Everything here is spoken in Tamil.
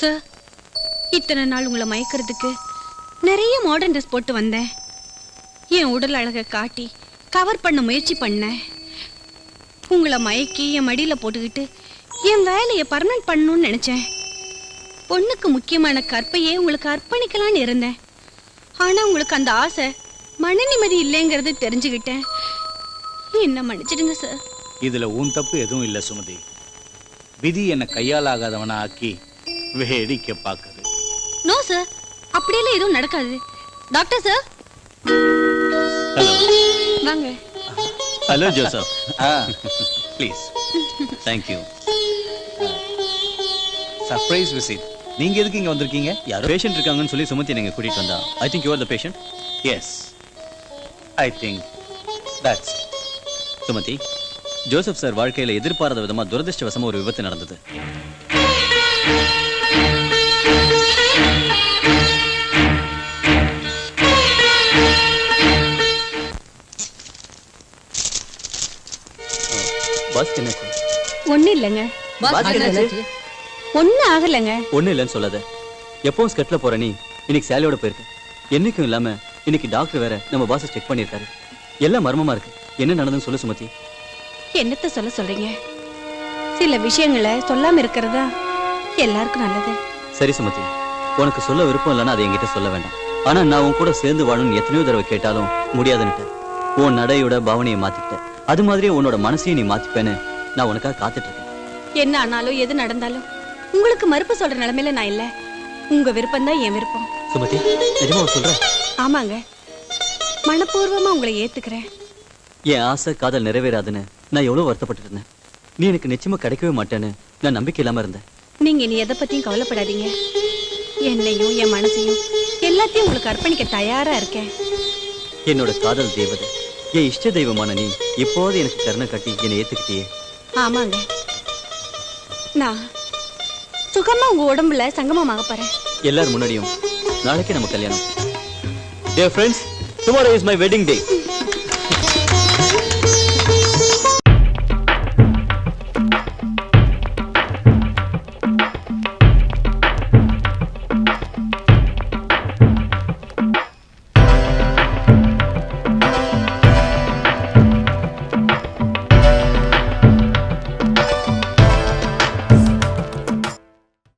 சார் இத்தனை நாள் உங்களை மயக்கிறதுக்கு நிறைய மாடர்ன் ட்ரெஸ் போட்டு வந்தேன். என் உடல் அழகை காட்டி கவர் பண்ண முயற்சி பண்ணேன். உங்களை மயக்கி என் மடியில் போட்டுக்கிட்டு என் வேலையை பர்மனன்ட் பண்ணணும்னு நினச்சேன். பொண்ணுக்கு முக்கியமான கற்பையே உங்களுக்கு அர்ப்பணிக்கலான்னு இருந்தேன். ஆனால் உங்களுக்கு அந்த ஆசை மன நிம்மதி இல்லைங்கிறது தெரிஞ்சுக்கிட்டேன். என்ன மன்னிச்சிடுங்க சார் இதில் உன் தப்பு எதுவும் இல்லை சுமதி. விதி என்னை கையால் ஆகாதவனை ஆக்கி வேடிக்கை பார்க்குது. நோ சார் அப்படியெல்லாம் எதுவும் நடக்காது. டாக்டர் சார் ஹலோ வாங்க. Hello Joseph ah. Please thank you surprise visit நீங்க எதுக்கு இங்க வந்திருக்கீங்க? யாரோ பேஷண்ட் இருக்காங்கன்னு சொல்லி சுமதி நீங்க கூட்டிட்டு வந்தா. I think you are the patient yes I think that's Sumathi Joseph sir வாழ்க்கையில எதிர்பாராத விதமா துரதிர்ஷ்டவசமா ஒரு விபத்து நடந்தது. பஸ் என்ன ஒன்றும் இல்லைங்க. ஒன்றும் ஆகலைங்க. ஒண்ணு இல்லைன்னு சொல்லாத. எப்பவும் ஸ்கட்ல போற நீ? இன்னைக்கு சேலையோட போயிருக்க. என்னைக்கும் இல்லாம இன்னைக்கு டாக்டர் வேற நம்ம பாஸை செக் பண்ணியிருக்காரு. எல்லாம் மர்மமா இருக்கு. என்ன நடந்ததுன்னு சொல்லு சுமதி. என்னத்த சொல்ல சொல்றீங்க? சில விஷயங்களை சொல்லாம இருக்கிறதா எல்லாருக்கும் நல்லது. சரி சுமதி. உனக்கு சொல்ல விருப்பம் இல்லைன்னா அதை என்கிட்ட சொல்ல வேண்டாம். ஆனா நான் உன் கூட சேர்ந்து வாழணும்னு எத்தனையோ தடவை கேட்டாலும் முடியாதுன்னுட்ட உன் நடையோட பாவனையை மாத்திக்கிட்ட அது மாதிரியே உன்னோட மனசையும் நீ மாத்திப்பேன்னு நான் உனக்காக காத்துட்டு இருக்கேன் என்ன ஆனாலும் எது நடந்தாலும் உங்களுக்கு மறுப்பு சொல்ற நிலைமையில நான் இல்ல. உங்க விருப்பம் தான் என் விருப்பம். சுமதி நிஜமா சொல்ற ஆமாங்க. மனப்பூர்வமா உங்களை ஏத்துக்கிறேன். என் ஆசை காதல் நிறைவேறாதுன்னு நான் எவ்வளவு வருத்தப்பட்டு இருந்தேன் நீ எனக்கு நிச்சயமா கிடைக்கவே மாட்டேன்னு நான் நம்பிக்கை இல்லாம இருந்தேன். நீங்க இனி எதை பத்தியும் கவலைப்படாதீங்க. என்னையும் என் மனசையும் எல்லாத்தையும் உங்களுக்கு அர்ப்பணிக்க தயாரா இருக்கேன். என்னோட காதல் தேவதை. என் இஷ்ட தெய்வமான நீ இப்போது எனக்கு கருணை கட்டி என்னை ஏத்துக்கிட்டியே. ஆமாங்க. நான் சுகமா உங்க உடம்புல சங்கமமாக போறேன். எல்லாரும் முன்னாடியும் நாளைக்கே நம்ம கல்யாணம். Dear friends, tomorrow is my wedding day.